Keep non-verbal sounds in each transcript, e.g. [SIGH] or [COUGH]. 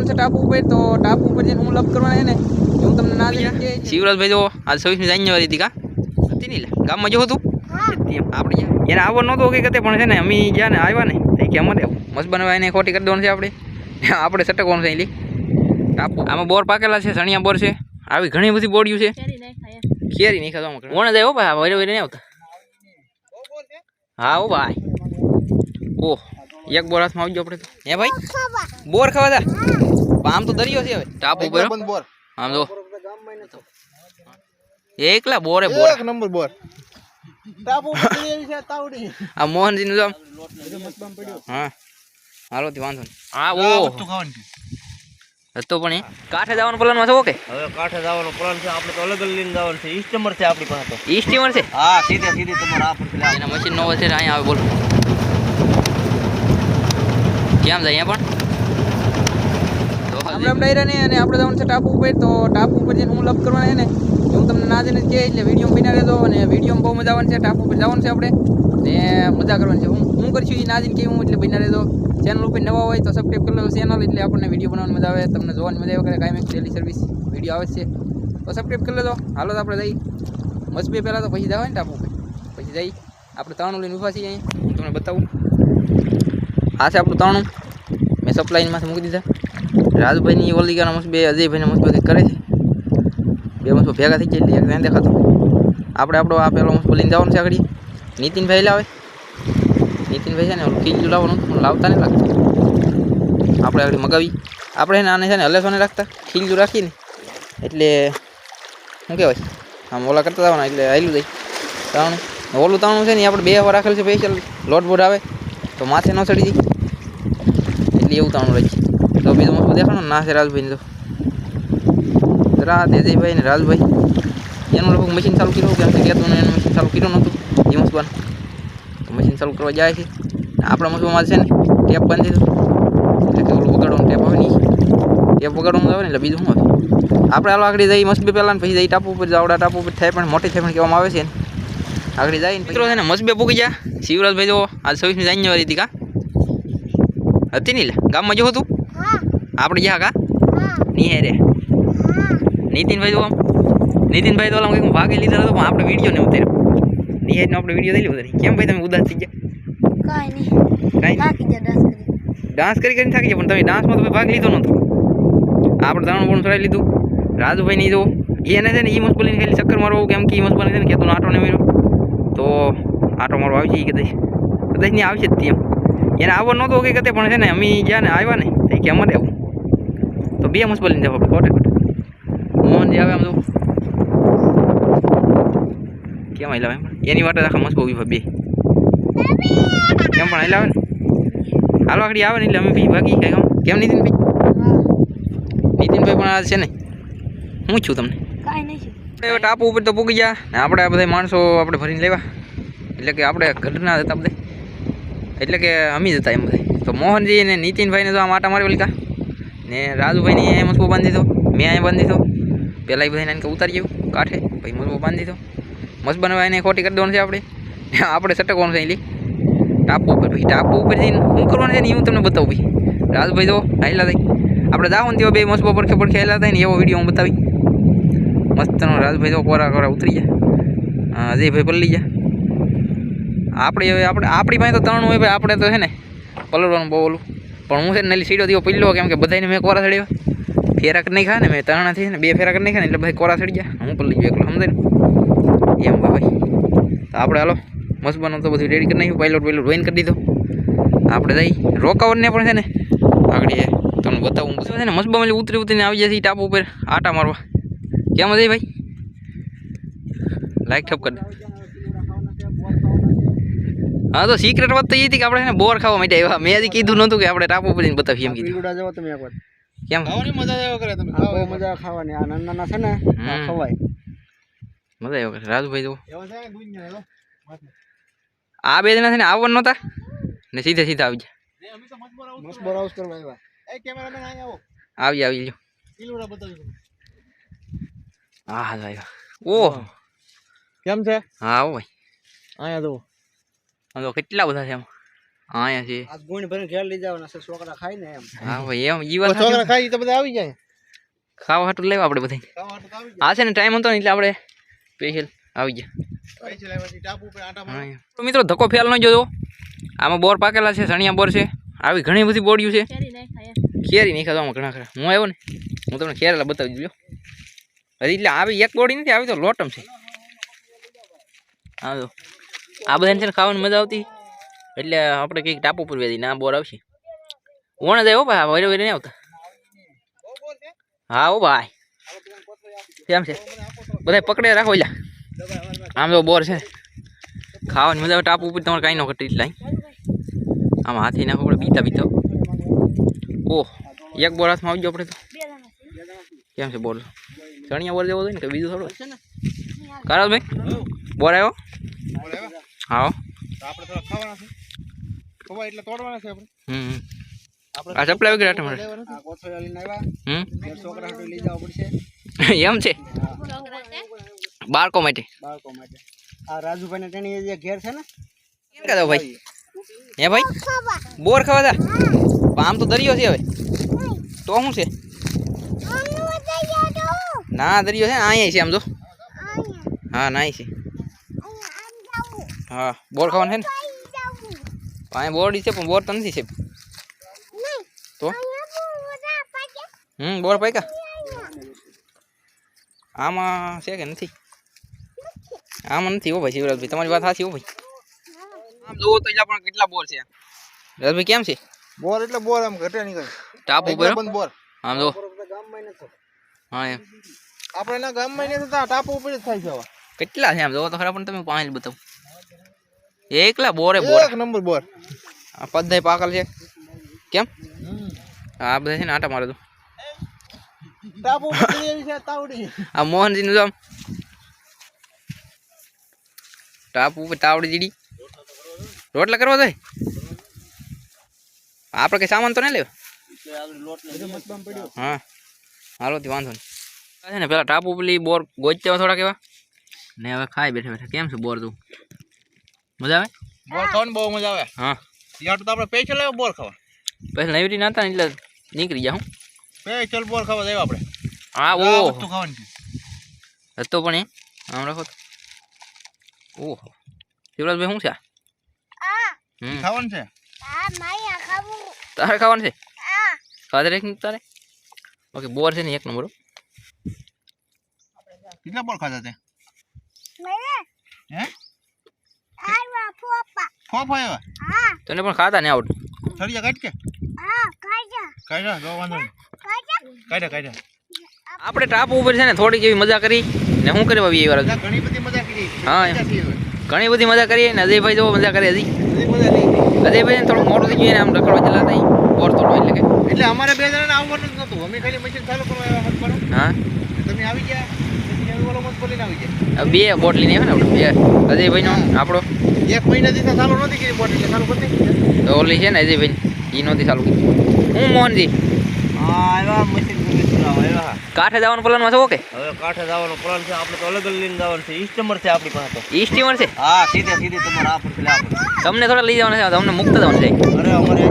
જવાનું છે ટાપુ ઉપર તો ટાપુ ઉપર જઈને હું લપ કરવાના છે ને હું તમને ના જઈને શિવરાજભાઈ જો આજ છવ્વીસમી જાન્યુઆરી હતી કા? હતી નહીં ગામમાં જો હતું? આપણે એને આવવાનું નહોતું હકીકતે પણ છે ને અમે જ્યાં ને આવ્યા ને કેમ કે અમારે મસ્ત બનાવવા એને ખોટી કરી દેવાનું છે આપણે. આપણે સટકવાનું છે ટાપુ આમાં બોર પાકેલા છે સણિયા બોર છે. આવી ઘણી બધી બોડિયું છે. કેરી નહીં ખાતો કોણ જાય હો ભાઈ વરે વરે નહીં આવતા. હા ઓ ભાઈ. ઓહ એક બોર હાથમાં આવજો આપણે તો. હે ભાઈ? બોર ખાવા. તા આમ તો દરિયો છે હવે. ટાપુ ઉપર હો. બોર. આમ જો એકલા બોરે બોર. એક નંબર બોર. ટાપુ ઉપર એવી છે તાવડી. આ મોહનજી નું આમ. હા. હાલો થી વાંધો નહીં. હા ઓ હતો પણ એ. કાંઠે જવાનું પ્લાનમાં છે ઓકે? હવે કાંઠે જવાનો પ્લાન છે. આપણે તો અલગ અલગ લઈને જવાનું છે. ઈ સ્ટીમર છે આપણી પાસે તો. ઈ સ્ટીમર છે? હા સીધે સીધી તમારે આ પરથી લાવવાનું. એના મશીન નો છે ને અહીંયા આવે બોલો. કેમ જાય અહીંયા પણ? આપણે ડાયરા અને આપણે જવાનું છે ટાપુ ઉપર, તો ટાપુ ઉપર જઈને હું લપ કરવાના છે ને હું તમને ના જઈને કહે, એટલે વીડિયો બિના રહેતો અને વીડિયો બહુ મજા આવવાની છે, ટાપુ ઉપર જવાનું છે આપણે, ને મજા કરવાની છે. હું હું કરશું એ ના જઈને કહે હું, એટલે બિના રહેતો. ચેનલ ઉપર નવા હોય તો સબસ્ક્રાઈબ કરી લો ચેનલ એટલે આપણને વીડિયો બનાવવાની મજા આવે, તમને જોવાની મજા આવે કરે કાંઈ ડેલી સર્વિસ વીડિયો આવે છે. તો સબસ્ક્રાઈબ કરી લેજો. હાલો તો આપણે જઈ મસ્બી પહેલાં તો પછી જવાય ને ટાપુ ઉપર. પછી જઈ આપણે તાણું લઈને ઊભા છીએ અહીં. હું તમને બતાવું. આ છે આપણું તાણું. મેં સપ્લાઈમાંથી મૂકી દીધા. રાજભાઈની ઓલિકાના મસ્ત બે અજયભાઈને મસ્ત બધી કરે છે. બે મસ્ત ભેગા થઈ જાય એક ત્યાં દેખાતું. આપણે આપણો આ પેલો મસ્ત લઈને જવાનું છે આગળ. નીતિનભાઈ લાવે. નીતિનભાઈ છે ને ઓલું કીજું લાવવાનું લાવતા નહીં લાગતું. આપણે આગળ મગાવી. આપણે એને આને છે ને હલેસો નહીં રાખતા ખીજું રાખીને. એટલે, શું કહેવાય? આમ ઓલા કરતા જવાના, એટલે આવેલું જાય. તાણું. ઓલું તાણું છે ને આપણે બે વાર રાખેલું છે સ્પેશિયલ લોટ બોટ આવે, તો માથે ન ચડી જાય. એટલે એવું તાણું રાખીએ તો બીજું મસ્ત દેખાણું ના છે રાજભાઈને રા દેજયભાઈ ને રાજભાઈ. એનું લગભગ મશીન ચાલુ કર્યું કેમ કે કહેતું એનું મશીન ચાલુ કર્યું નહોતું, એ મસ્બાન. તો મશીન ચાલુ કરવા જાય છે. આપણા મસબામાં છે ને, ટેપ બંધ દીધું એટલે ઓલું વગાડવાનું ટેપ આવે નહીં. ટેપ વગાડવાનું આવે ને, એટલે બીજું શું આપણે હાલો આગળ જઈ મસ્બી પહેલાં ને, પછી જઈ ટાપુ ઉપર, જાવડા ટાપુ ઉપર થાય પણ મોટી થાય પણ કહેવામાં આવે છે ને. આગળ જઈને મિત્રો છે ને, મસબે પૂકી ગયા. શિવરાજભાઈ જો આજ છવ્વીસમી જાન્યુઆરી હતી કા? હતી નહીં ગામમાં જો હતું. આપણે જ્યાં કા? નિહેરે રે. નીતિનભાઈ તો આમ નીતિનભાઈ તો આમ કંઈક ભાગે લીધા હતો પણ આપણે વીડિયો ને ઉતાર્યો. નિહેરનો આપણે વીડિયો લઈ લીધો કેમ ભાઈ તમે ઉદાસ થઈ ગયા? કાંઈ નહીં. ગયા ડાન્સ કરી. કરીને થાકી ગયા પણ તમે ડાન્સમાં તો ભાગ લીધો નહોતો. આપણે ત્રણ ગુણ ચડાવી લીધું. રાજુભાઈ નહીં જો એને છે ને એ મસ્બલીને ખાલી ચક્કર મારવું કેમ કે એ મસ્બલી છે ને કહેતો આટો ને મેળ્યો. તો આટો મારો આવી જાય કદાચ. કદાચ નહીં આવશે જ તેમ એને આવવા નહોતો કે કતે પણ છે ને અમે જ્યાં ને આવ્યા ને કે અમારે આવું. તો બે મસ્બલીને જવા ખોટે ખોટે. મોહન જે આવે આમ તો કેમ હાલ્યા એમ? એની માટે આખા મસ્ત ઊભી બે. કેમ પણ હાલ્યા લાવે ને? હાલો આગળ આવે ને એટલે અમે પછી ભાગી કાંઈ કામ? કેમ નીતિનભાઈ? નીતિનભાઈ પણ આ છે ને. હું છું તમને? કાંઈ નહીં ટાપુ ઉપર તો પૂગી ગયા. ને આપણે આ બધા માણસો આપણે ભરીને લેવા. એટલે કે આપણે ઘરના હતા બધા એટલે કે અમી જ હતા એમ બધા તો મોહનજી ને નીતિનભાઈને તો આ માટા મારી વળતા ને રાજુભાઈને અહીંયા મસબો બાંધી દીધો. મેં અહીંયા બાંધી દીધો. પહેલાં એ બધાને એને ઉતારી ગયું કાંઠે. પછી મસબો બાંધી દીધો. મસ્ત બનાવવા એને ખોટી કરી દેવાનું છે આપણે. આપણે સટકવાનું છે એલી ટાપુ ઉપર. પછી ટાપુ ઉપર જઈને શું કરવાનું છે ને હું તમને બતાવું ભાઈ રાજભાઈ જો હાઈલા થાય આપણે દાવો ને બે મસ્ત પડખે પડખે હાઈલા થાય ને એવો વીડિયો હું બતાવી. મસ્તનો રાજભાઈ તો કોરા કોરા ઉતરી ગયા. અજયભાઈ પલ્લી ગયા. આપણે હવે આપણે આપણી પાસે તો ત્રણ હોય ભાઈ આપણે તો છે ને પલળવાનું બહુ ઓલું. પણ હું છે ને નલી સીડો દીવો પીલો કેમ કે બધાને મેં કોરા ચડ્યો ફેરા કરી નહીં ખા ને મેં ત્રણથી ને બે ફેરા કરી નાખ્યા ને એટલે ભાઈ કોરા ચડી ગયા. હું પલ્લી ગયો એકલો સમજે ને. એમ ભાઈ. તો આપણે હાલો મસ્ત બનો તો બધું રેડી કરી નાખ્યું. પાઇલોટ પાઇલોટ જોઈન કરી દીધો. આપણે જઈ. રોકાવરને પણ છે ને આગળ એ તમને બતાવું. શું છે ને મસ્ત બમેલી ઉતરી ઉતરીને આવી જાય છે ટાપુ ઉપર આટા મારવા. કેમ જઈ ભાઈ? લાઈક ઠપ કરી. હા તો સિક્રેટ વાત તો એ હતી કે આપણે બોર ખાવા માટે આવ્યા. મેં હજી કીધું નહોતું કે આપણે ટાપુ જઈને બતાવીએ એમ કીધું. પીલુડા જાવ તમે એકવાર કેમ? ખાવાની મજા આવ્યો કરે તમે. મજા આવે ખાવાની. આ નાના નાના છે ને ખવાય. મજા આવ્યો કરે. રાજુભાઈ હેલો આ બે જણા છે ને આવવાનું નહોતા? ને સીધા સીધા આવી ગયા. મસ્ત બરાઉસ કરવા આવ્યા. એ કેમેરામેન અહીંયા આવો. આવી આવી લ્યો. બતાવી હા હા આવ્યા ઓહ કેમ છે? હા આવો ભાઈ. અહીંયા જુઓ. આમ તો કેટલા બધા છે એમ? અહીંયા છે. આ ગુણ ભરીને ઘેર લઈ જવાના છે છોકરા ખાઈ ને એમ. હા ભાઈ એમ ઈ વાત છોકરા ખાઈ તો બધા આવી જાય. ખાવા હાટું લેવા આપણે બધા ખાવા હાટું આવી જાય. આ છે ને ટાઈમ હતો ને એટલે આપણે સ્પેશિયલ આવી ગયા. તો મિત્રો ધક્કો ફેલ ન જોયો આમાં બોર પાકેલા છે સણિયા બોર છે. આવી ઘણી બધી બોડિયું છે. કેરી નહીં ખાધો આમાં ઘણા ખરા. હું આવ્યો ને હું તમને ખેરેલા બતાવી દઉં હજી એટલે આવી એક બોડી નથી આવી તો લોટમ છે. હા જો. આ બધાને છે ને ખાવાની મજા આવતી. એટલે આપણે કંઈક ટાપુ પર વેદી ના બોર આવશે. ઓણ જાય હો ભાઈ વરે વરે નહીં આવતા. હા હો ભાઈ. કેમ છે? બધા પકડે રાખો એટલે આમ તો બોર છે. ખાવાની મજા આવે ટાપુ ઉપર તમારે કાંઈ ન ઘટે એટલે આમ હાથી નાખો આપણે બીતા બીતા ઓહ એક બોર હાથમાં આવી ગયો આપણે તો. કેમ છે બોર? ચણિયા બોર જેવો હોય ને કે બીજું થોડું? કરો ભાઈ બોર આવ્યા? હા તો આપણે થોડા ખાવાના છે. ખવાય એટલે તોડવાના છે આપણે. હમ આ ચપલા વગેરે તમારે આ કોથળીઓ લઈને આવ્યા હમ? છોકરા હાટુ લઈ જવા પડશે. [LAUGHS] એમ છે? બાળકો માટે. બાળકો માટે. આ રાજુભાઈ ને તેની જે ઘેર છે ને? કેમ કાદો ભાઈ. હે ભાઈ? બોર ખાવા તા પણ આમ તો દરિયો છે હવે. તો શું છે? ના દરિયો છે અહીંયા છે આમ તો હા ના છે. હા બોર ખાવાનું છે ને? અહીંયા બોરડી છે પણ બોર તો નથી છે. તો? હમ બોર પાક્યા? આમાં છે કે નથી? આમાં નથી હો ભાઈ શિવરાજભાઈ. તમારી વાત સાચી હો ભાઈ. આમ જોવો તો પણ કેટલા બોર છે રાજભાઈ કેમ છે? બોર એટલે બોર આમ ઘટે નહીં કઈ. ટાપ ઉપર બંધ બોર. આમ જો. હા એમ. આપણે એના ગામમાં નથી થતા ટાપુ ઉપર જ થાય છે કેટલા છે આમ? જોવો તો ખરા પણ તમે પાંચ બતાવો. એકલા બોરે બોર. એક નંબર બોર. આ પદ્ધાય પાકલ છે. કેમ? આ બધા છે ને આટા મારે તો. આ મોહનજી નું આમ. ટાપુ ઉપર તાવડી જીડી રોટલા કરવા જાય? આપણે કઈ સામાન તો નહીં લેવા? હા. હાલો થી વાંધો નહીં. છે ને પેલા ટાપુ પેલી બોર ગોચતા થોડા કેવા ને હવે ખાઈ બેઠા બેઠા. કેમ છે બોર તું? મજા આવે? બોર ખાવાની બહુ મજા આવે. હા. યાર તો આપણે પેચલ લેવા બોર ખાવા. પેચલ નવી ના હતા ને એટલે નીકળી જાઉં હું. સ્પેશિયલ બોર ખાવા જાય આપણે. હા ઓ વસ્તુ ખાવાની હતો પણ એ. આમ રાખો તો. ઓહો. શિવરાજભાઈ શું છે ખાવાનું છે? તારે ખાવાનું છે? ખાધે રાખ તારે? ઓકે બોર છે ને એક નંબર કેટલા બોર ખાધા તે? હે? ફોફ આવ્યા તને પણ ખાતા નહીં આવડતું થળિયા કાઢ કે? કાઢ્યા જો. વાંધો કાઢ્યા કાઢ્યા આપણે ટાપુ ઉપર છે ને થોડીક એવી મજા કરી ને શું કરવા આવી વાર ઘણી બધી મજા કરી. હા, ઘણી બધી મજા કરી ને અજયભાઈ જો મજા કરી હજી. બધી મજા નહીં અજયભાઈ થોડું મોટું થઈ ગયું ને આમ રખડવા ચલા નહીં બોર થોડો એટલે કે. એટલે અમારે બે જણા આવવાનું જ નતું. અમે ખાલી મશીન ચાલુ કરવા આવ્યા હા. તમે આવી ગયા? બે બોટ લઈને આવે ને આપણે બે. અજયભાઈનો આપણો? એક મહિનાથી ચાલુ નથી કરી બોટ એટલે ચાલુ કરી તો ઓલી છે ને અજયભાઈ એ નહોતી ચાલુ કરી હું મોહનજી? કાંઠે જવાનું પ્લાનમાં છો કે હવે કાંઠે જવાનો પ્લાન છે આપણે તો અલગ અલગ લઈને જવાનું છે ઈસ્ટમર છે આપણી પાસે તો. ઈ છે? હા સીધે સીધે તમારે આ તમને થોડા લઈ જવાના છે તમને મુક્ત જવાનું છે અરે અમારે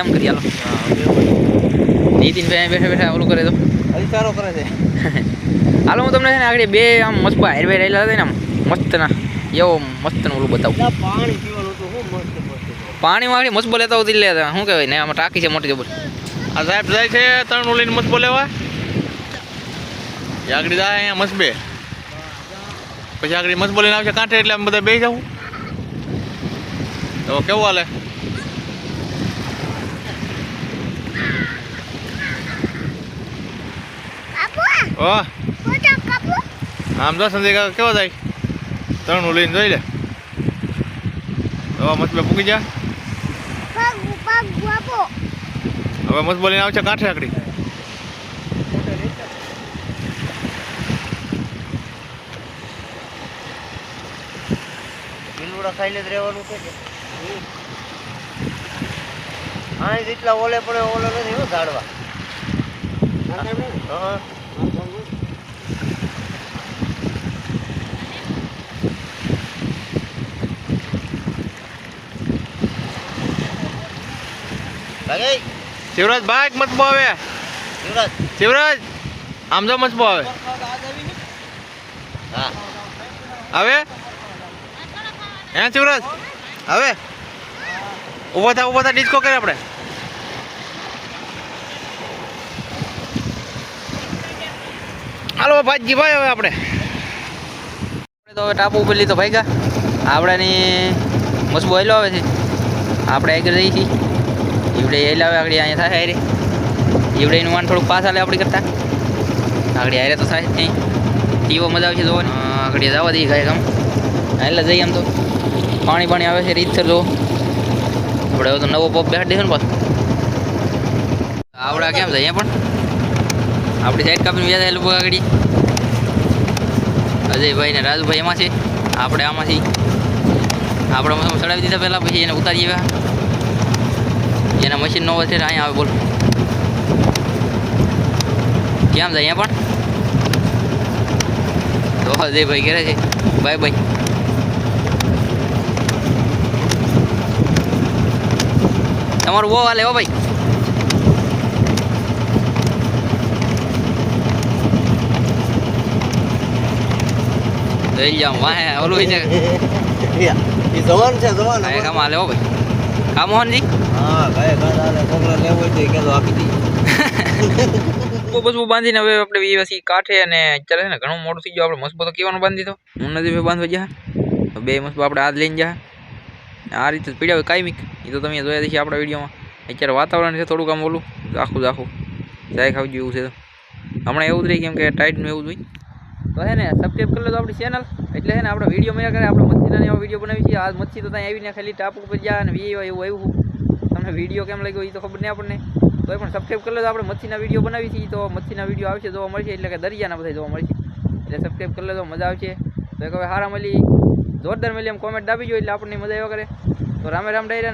એમ કરી હાલો. નીતિનભાઈ બેઠા બેઠા ઓલું કરે તો હજી કરે છે. [LAUGHS] હાલો હું તમને છે ને આગળ બે આમ મસ્ત હારવે રહેલા હતા ને આમ મસ્ત ના એવો મસ્ત ઓલું બતાવું. પાણી પીવાનું તો શું મસ્ત પાણી આગળ મસ્ત લેતા હોતી. લેતા શું કહેવાય? ને આમાં ટાંકી છે મોટી જબર. આ સાહેબ જાય છે ત્રણ ઓલીને મત લેવા આગળ જાય અહીંયા મસ્ત બે. પછી આગળ મસ્ત બોલીને આવશે કાંઠે એટલે અમે બધા બે જવું તો કેવું હાલે? ઓ આમ તો સંજય કાકા કેવા જાય? ત્રણ ઓલીને જોઈ લે. હવે મસ્ત બે પૂકી જા હવે મસ્ત બોલીને આવશે કાંઠે આકડી. ખાઈને જ રહેવાનું છે કે? હા જેટલા ઓલે પડે ઓલે નથી ઝાડવા. હા. ભાઈ શિવરાજ બાઈક મત આવે શિવરાજ. શિવરાજ આમ જો મત આવે હા. હવે? હે શિવરાજ? હવે? ઊભો થા ઊભો થા ડિસ્કો કરે આપણે. હાલો ભાજી ભાઈ હવે આપણે. આપણે તો હવે ટાપુ ઉપર લીધો ભાઈ આપણાની મસબો હેલો આવે છે. આપણે આગળ જઈએ છીએ. ઈવડે એ આવે આગળ અહીંયા થાય હારે. ઈવડેનું વાન થોડુંક પાસ હાલે આપણી કરતા. આગળ હારે તો થાય જ નહીં ટીવો મજા આવશે જોવાની. આગળ જવા દઈએ ગાય કામ એટલે જઈએ આમ તો. પાણી પાણી આવે છે રીતસર જો આપણે તો નવો પોપ બેહાડી દઈશું ને પાછું. આવડા કેમ જઈએ પણ? આપણી સાઈડ કાપીને બે થાય લોકો આગળ. અજયભાઈ ને રાજુભાઈ એમાં છે. આપણે આમાંથી. આપણે મસમ ચડાવી દીધા પહેલાં, પછી એને ઉતારી આવ્યા એના મશીન નો છે અહીંયા આવે બોલ કેમ છે અહીંયા પણ તો અજયભાઈ ઘરે છે બાય બાય તમારું બહુ હાલે હો ભાઈ જોઈ જાઓ વાહે ઓલું હોય છે એ જવાન છે જવાન કાંઈ કામ હાલે હો ભાઈ કા મોહનજી? હા ભાઈ ગાડા છોકરા લેવો તો કેદો આપી દઈએ. [LAUGHS] બહુ બાંધીને હવે આપણે વી પછી કાંઠે અને અત્યારે છે ને ઘણું મોડું થઈ ગયું આપણે મસ્બો તો કેવાનું બાંધી દીધો. હું નથી બાંધવા ગયા. તો બે મસ્બો આપણે હાથ લઈને જા આ રીતે પીડ્યા હોય કાયમિક. એ તો તમે જોયા આપણા વિડીયોમાં. અત્યારે વાતાવરણ છે થોડુંક આમ ઓલું. આખું આખું. જાય ખાવું જેવું છે તો. હમણાં એવું જ રહી કેમ કે ટાઈટનું એવું જ હોય. તો છે ને સબસ્ક્રાઈબ કરી લો તો આપણી ચેનલ એટલે છે ને આપણે વીડિયો મળ્યા કરે, આપણે મચ્છીના એવા વીડિયો બનાવી છીએ. આ મચ્છી તો ત્યાં આવીને ખાલી ટાપ ઉપર જાય અને વી એવું આવ્યું તમને વીડિયો કેમ લાગ્યો એ તો ખબર નહીં આપણને. તો પણ સબસ્ક્રાઈબ કરી લો તો આપણે મચ્છીના વીડિયો બનાવી છીએ. તો મચ્છીના વીડિયો આવશે, જોવા મળશે. એટલે કે દરિયાના બધા જોવા મળશે. એટલે સબસ્ક્રાઈબ કરી લો તો મજા આવશે. તો એક હવે હારા મળી જોરદાર મળી એમ કોમેન્ટ દાબી જોઈએ એટલે આપણને મજા આવ્યા કરે. તો રામે રામ ડાયરા